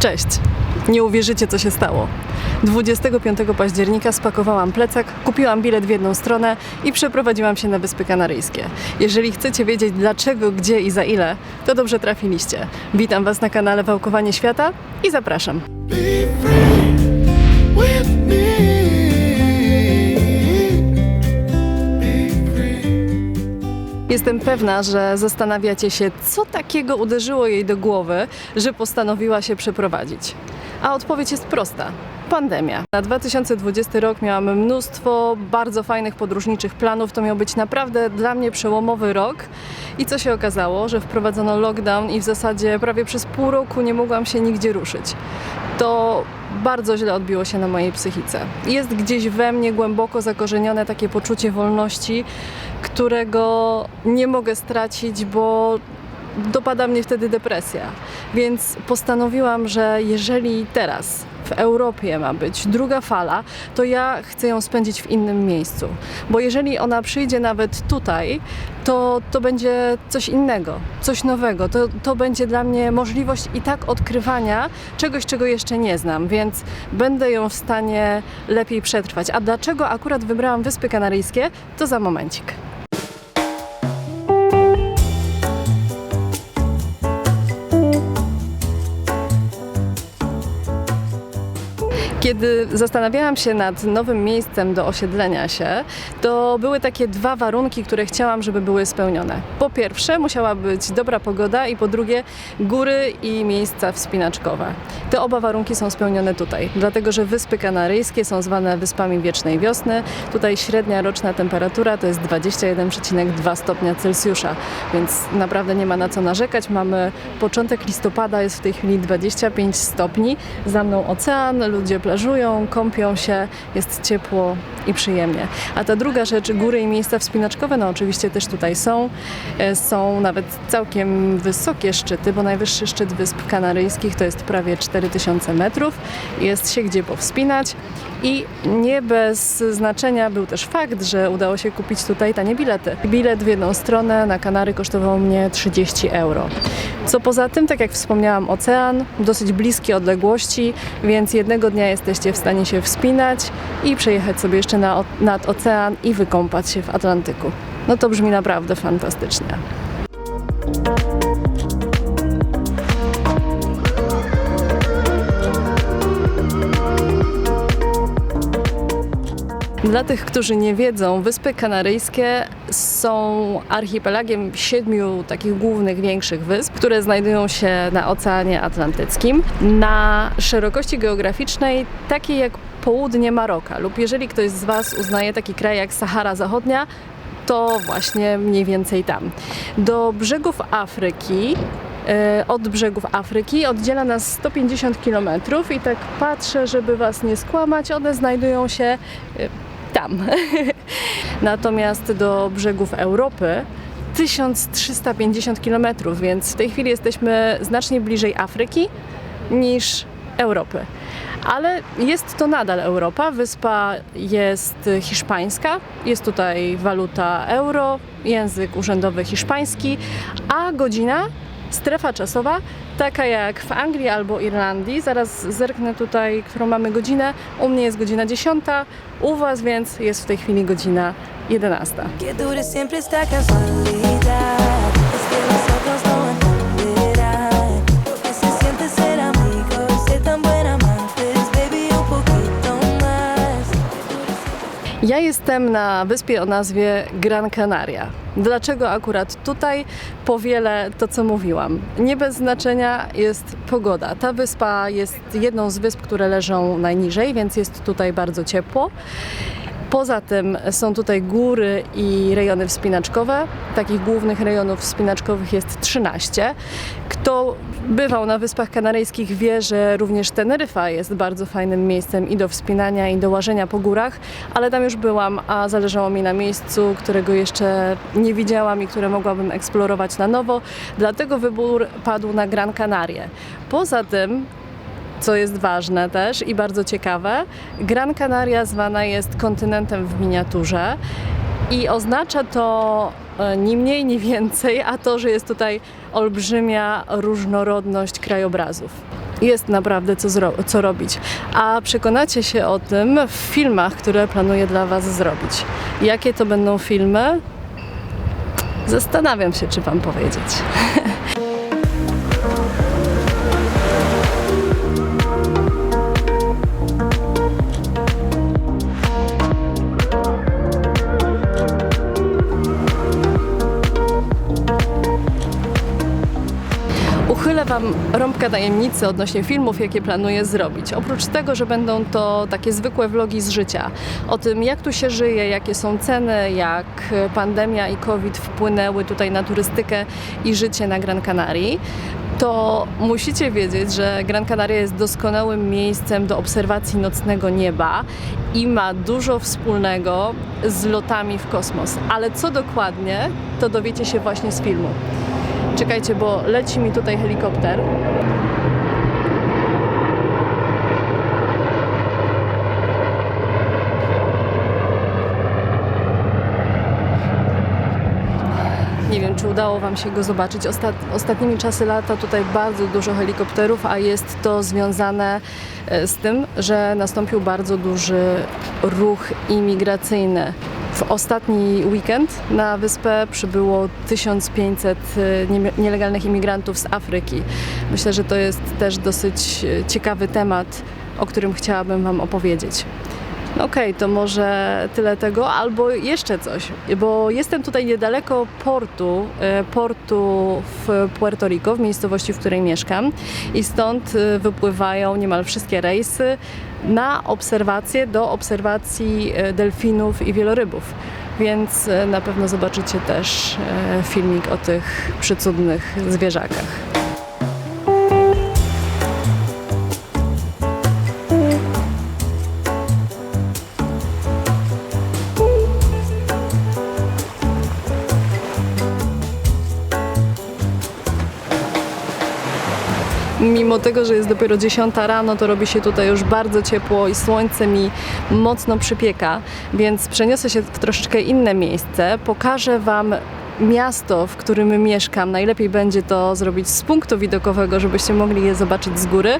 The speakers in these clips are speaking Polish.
Cześć! Nie uwierzycie, co się stało. 25 października spakowałam plecak, kupiłam bilet w jedną stronę i przeprowadziłam się na Wyspy Kanaryjskie. Jeżeli chcecie wiedzieć dlaczego, gdzie i za ile, to dobrze trafiliście. Witam Was na kanale Wałkowanie Świata i zapraszam. Jestem pewna, że zastanawiacie się, co takiego uderzyło jej do głowy, że postanowiła się przeprowadzić. A odpowiedź jest prosta. Pandemia. Na 2020 rok miałam mnóstwo bardzo fajnych podróżniczych planów. To miał być naprawdę dla mnie przełomowy rok. I co się okazało, że wprowadzono lockdown i w zasadzie prawie przez pół roku nie mogłam się nigdzie ruszyć. To bardzo źle odbiło się na mojej psychice. Jest gdzieś we mnie głęboko zakorzenione takie poczucie wolności, którego nie mogę stracić, bo dopada mnie wtedy depresja. Więc postanowiłam, że jeżeli teraz w Europie ma być druga fala, to ja chcę ją spędzić w innym miejscu. Bo jeżeli ona przyjdzie nawet tutaj, to, to będzie coś innego, coś nowego. To, to będzie dla mnie możliwość i tak odkrywania czegoś, czego jeszcze nie znam, więc będę ją w stanie lepiej przetrwać. A dlaczego akurat wybrałam Wyspy Kanaryjskie, to za momencik. Kiedy zastanawiałam się nad nowym miejscem do osiedlenia się, to były takie dwa warunki, które chciałam, żeby były spełnione. Po pierwsze, musiała być dobra pogoda, i po drugie, góry i miejsca wspinaczkowe. Te oba warunki są spełnione tutaj, dlatego że Wyspy Kanaryjskie są zwane Wyspami Wiecznej Wiosny. Tutaj średnia roczna temperatura to jest 21,2 stopnia Celsjusza, więc naprawdę nie ma na co narzekać. Mamy początek listopada, jest w tej chwili 25 stopni. Za mną ocean, ludzie plażują, kąpią się, jest ciepło i przyjemnie. A ta druga rzecz, góry i miejsca wspinaczkowe, no oczywiście też tutaj są. E, Są nawet całkiem wysokie szczyty, bo najwyższy szczyt Wysp Kanaryjskich to jest prawie 4000 metrów. Jest się gdzie powspinać. I nie bez znaczenia był też fakt, że udało się kupić tutaj tanie bilety. Bilet w jedną stronę na Kanary kosztował mnie 30 euro. Co poza tym, tak jak wspomniałam, ocean, dosyć bliskie odległości, więc jednego dnia jesteście w stanie się wspinać i przejechać sobie jeszcze na, nad ocean i wykąpać się w Atlantyku. No to brzmi naprawdę fantastycznie. Dla tych, którzy nie wiedzą, Wyspy Kanaryjskie są archipelagiem siedmiu takich głównych, większych wysp, które znajdują się na Oceanie Atlantyckim, na szerokości geograficznej takiej jak południe Maroka, lub jeżeli ktoś z Was uznaje taki kraj jak Sahara Zachodnia, to właśnie mniej więcej tam. Do brzegów Afryki e, od brzegów Afryki oddziela nas 150 km i tak patrzę, żeby Was nie skłamać, one znajdują się e, tam. Natomiast do brzegów Europy 1350 km, więc w tej chwili jesteśmy znacznie bliżej Afryki niż Europy. Ale jest to nadal Europa. Wyspa jest hiszpańska, jest tutaj waluta euro, język urzędowy hiszpański, a godzina, strefa czasowa, taka jak w Anglii albo Irlandii. Zaraz zerknę tutaj, którą mamy godzinę. U mnie jest godzina 10, u Was więc jest w tej chwili godzina 11. Ja jestem na wyspie o nazwie Gran Canaria. Dlaczego akurat tutaj? Powielę to, co mówiłam. Nie bez znaczenia jest pogoda. Ta wyspa jest jedną z wysp, które leżą najniżej, więc jest tutaj bardzo ciepło. Poza tym są tutaj góry i rejony wspinaczkowe. Takich głównych rejonów wspinaczkowych jest 13. Kto bywał na Wyspach Kanaryjskich wie, że również Teneryfa jest bardzo fajnym miejscem i do wspinania, i do łażenia po górach, ale tam już byłam, a zależało mi na miejscu, którego jeszcze nie widziałam i które mogłabym eksplorować na nowo. Dlatego wybór padł na Gran Canaria. Poza tym co jest ważne też i bardzo ciekawe, Gran Canaria zwana jest kontynentem w miniaturze i oznacza to e, ni mniej, ni więcej, a to, że jest tutaj olbrzymia różnorodność krajobrazów. jest naprawdę co, co robić. A przekonacie się o tym w filmach, które planuję dla Was zrobić. Jakie to będą filmy? Zastanawiam się, czy Wam powiedzieć. Uchylę Wam rąbka tajemnicy odnośnie filmów, jakie planuję zrobić. Oprócz tego, że będą to takie zwykłe vlogi z życia, o tym jak tu się żyje, jakie są ceny, jak pandemia i COVID wpłynęły tutaj na turystykę i życie na Gran Canaria, to musicie wiedzieć, że Gran Canaria jest doskonałym miejscem do obserwacji nocnego nieba i ma dużo wspólnego z lotami w kosmos. Ale co dokładnie, to dowiecie się właśnie z filmu. Czekajcie, bo leci mi tutaj helikopter. Nie wiem, czy udało Wam się go zobaczyć. Ostat, ostatnimi czasy lata tutaj bardzo dużo helikopterów, a jest to związane e, z tym, że nastąpił bardzo duży ruch imigracyjny. W ostatni weekend na wyspę przybyło 1500 e, nie- nielegalnych imigrantów z Afryki. Myślę, że to jest też dosyć e, ciekawy temat, o którym chciałabym Wam opowiedzieć. No Okej, to może tyle tego, albo jeszcze coś, bo jestem tutaj niedaleko portu, e, portu w Puerto Rico, w miejscowości, w której mieszkam i stąd wypływają niemal wszystkie rejsy na obserwacje, do obserwacji e, delfinów i wielorybów. Więc e, na pewno zobaczycie też e, filmik o tych przycudnych zwierzakach. Mimo tego, że jest dopiero 10 rano, to robi się tutaj już bardzo ciepło i słońce mi mocno przypieka, więc przeniosę się w troszeczkę inne miejsce. Pokażę Wam miasto, w którym mieszkam. Najlepiej będzie to zrobić z punktu widokowego, żebyście mogli je zobaczyć z góry,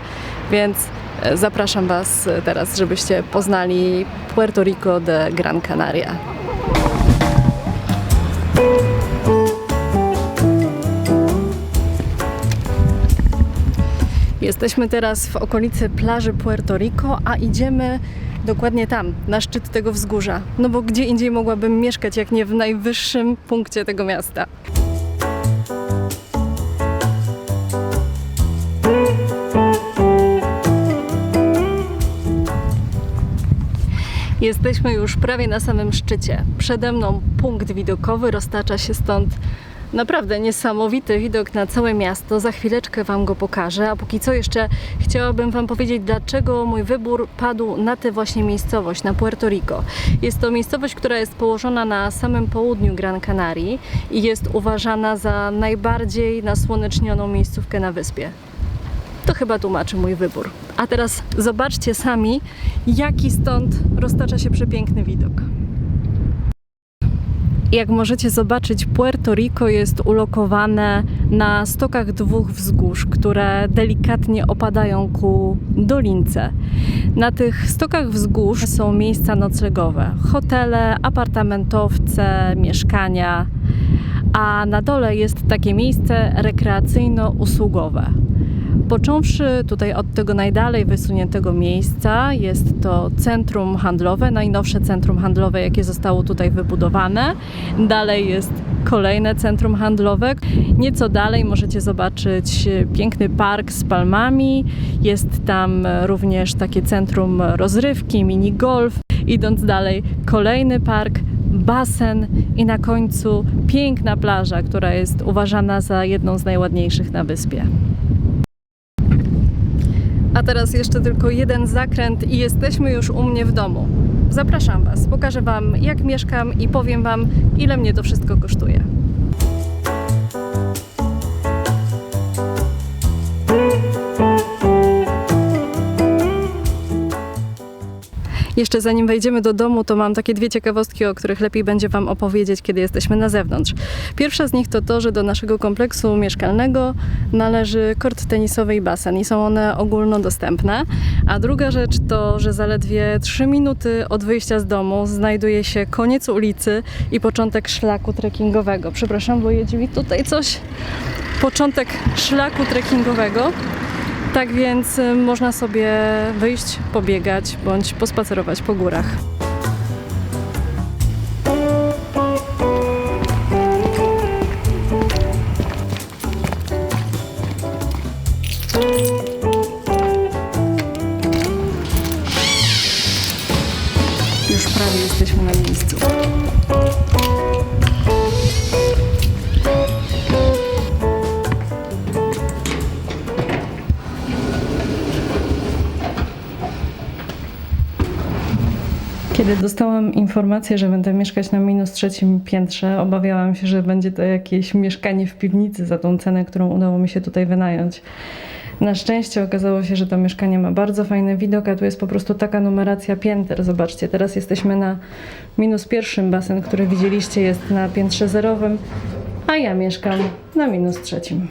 więc e, zapraszam Was teraz, żebyście poznali Puerto Rico de Gran Canaria. Jesteśmy teraz w okolicy plaży Puerto Rico, a idziemy dokładnie tam, na szczyt tego wzgórza. No bo gdzie indziej mogłabym mieszkać, jak nie w najwyższym punkcie tego miasta. Jesteśmy już prawie na samym szczycie. Przede mną punkt widokowy, roztacza się stąd naprawdę niesamowity widok na całe miasto. Za chwileczkę Wam go pokażę, a póki co jeszcze chciałabym Wam powiedzieć, dlaczego mój wybór padł na tę właśnie miejscowość, na Puerto Rico. Jest to miejscowość, która jest położona na samym południu Gran Canarii i jest uważana za najbardziej nasłonecznioną miejscówkę na wyspie. To chyba tłumaczy mój wybór. A teraz zobaczcie sami, jaki stąd roztacza się przepiękny widok. Jak możecie zobaczyć, Puerto Rico jest ulokowane na stokach dwóch wzgórz, które delikatnie opadają ku dolince. Na tych stokach wzgórz są miejsca noclegowe, hotele, apartamentowce, mieszkania, a na dole jest takie miejsce rekreacyjno-usługowe. Począwszy tutaj od tego najdalej wysuniętego miejsca, jest to centrum handlowe, najnowsze centrum handlowe, jakie zostało tutaj wybudowane. Dalej jest kolejne centrum handlowe. Nieco dalej możecie zobaczyć piękny park z palmami. Jest tam również takie centrum rozrywki, mini golf. Idąc dalej, kolejny park, basen i na końcu piękna plaża, która jest uważana za jedną z najładniejszych na wyspie. A teraz jeszcze tylko jeden zakręt i jesteśmy już u mnie w domu. Zapraszam Was, pokażę Wam jak mieszkam i powiem Wam ile mnie to wszystko kosztuje. Jeszcze zanim wejdziemy do domu, to mam takie dwie ciekawostki, o których lepiej będzie Wam opowiedzieć, kiedy jesteśmy na zewnątrz. Pierwsza z nich to to, że do naszego kompleksu mieszkalnego należy kort tenisowy i basen i są one ogólnodostępne. A druga rzecz to, że zaledwie 3 minuty od wyjścia z domu znajduje się koniec ulicy i początek szlaku trekkingowego. Przepraszam, bo jedzie mi tutaj coś. Początek szlaku trekkingowego. Tak więc y, można sobie wyjść, pobiegać bądź pospacerować po górach. Już prawie jesteśmy na miejscu. Kiedy dostałam informację, że będę mieszkać na minus trzecim piętrze, obawiałam się, że będzie to jakieś mieszkanie w piwnicy za tą cenę, którą udało mi się tutaj wynająć. Na szczęście okazało się, że to mieszkanie ma bardzo fajny widok, a tu jest po prostu taka numeracja pięter. Zobaczcie, teraz jesteśmy na minus pierwszym basen, który widzieliście jest na piętrze zerowym, a ja mieszkam na minus trzecim.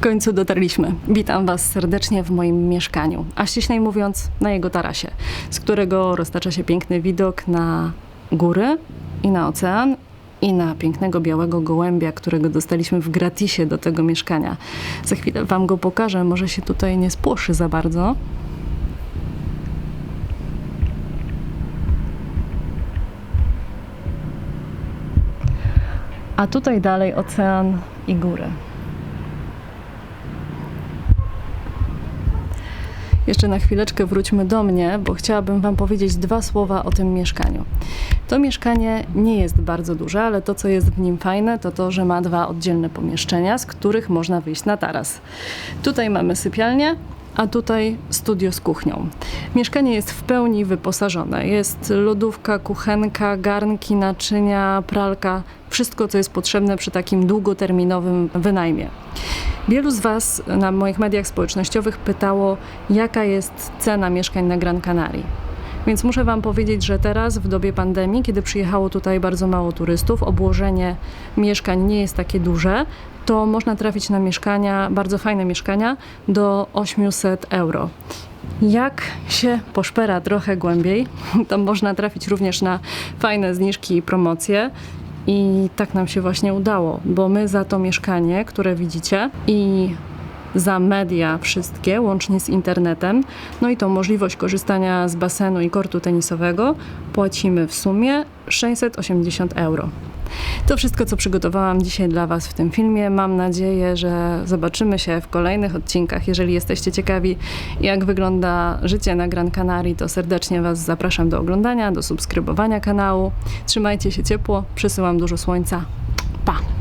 W końcu dotarliśmy. Witam Was serdecznie w moim mieszkaniu, a ściślej mówiąc na jego tarasie, z którego roztacza się piękny widok na góry i na ocean i na pięknego białego gołębia, którego dostaliśmy w gratisie do tego mieszkania. Za chwilę Wam go pokażę, może się tutaj nie spłoszy za bardzo. A tutaj dalej ocean i góry. Jeszcze na chwileczkę wróćmy do mnie, bo chciałabym Wam powiedzieć dwa słowa o tym mieszkaniu. To mieszkanie nie jest bardzo duże, ale to, co jest w nim fajne, to to, że ma dwa oddzielne pomieszczenia, z których można wyjść na taras. Tutaj mamy sypialnię, a tutaj studio z kuchnią. Mieszkanie jest w pełni wyposażone. Jest lodówka, kuchenka, garnki, naczynia, pralka, wszystko, co jest potrzebne przy takim długoterminowym wynajmie. Wielu z Was na moich mediach społecznościowych pytało, jaka jest cena mieszkań na Gran Canaria. Więc muszę Wam powiedzieć, że teraz, w dobie pandemii, kiedy przyjechało tutaj bardzo mało turystów, obłożenie mieszkań nie jest takie duże, to można trafić na mieszkania, bardzo fajne mieszkania, do 800 euro. Jak się poszpera trochę głębiej, to można trafić również na fajne zniżki i promocje. I tak nam się właśnie udało, bo my za to mieszkanie, które widzicie i za media wszystkie, łącznie z internetem, no i tą możliwość korzystania z basenu i kortu tenisowego, płacimy w sumie 680 euro. To wszystko, co przygotowałam dzisiaj dla Was w tym filmie. Mam nadzieję, że zobaczymy się w kolejnych odcinkach. Jeżeli jesteście ciekawi, jak wygląda życie na Gran Canaria, to serdecznie Was zapraszam do oglądania, do subskrybowania kanału. Trzymajcie się ciepło, przysyłam dużo słońca. Pa!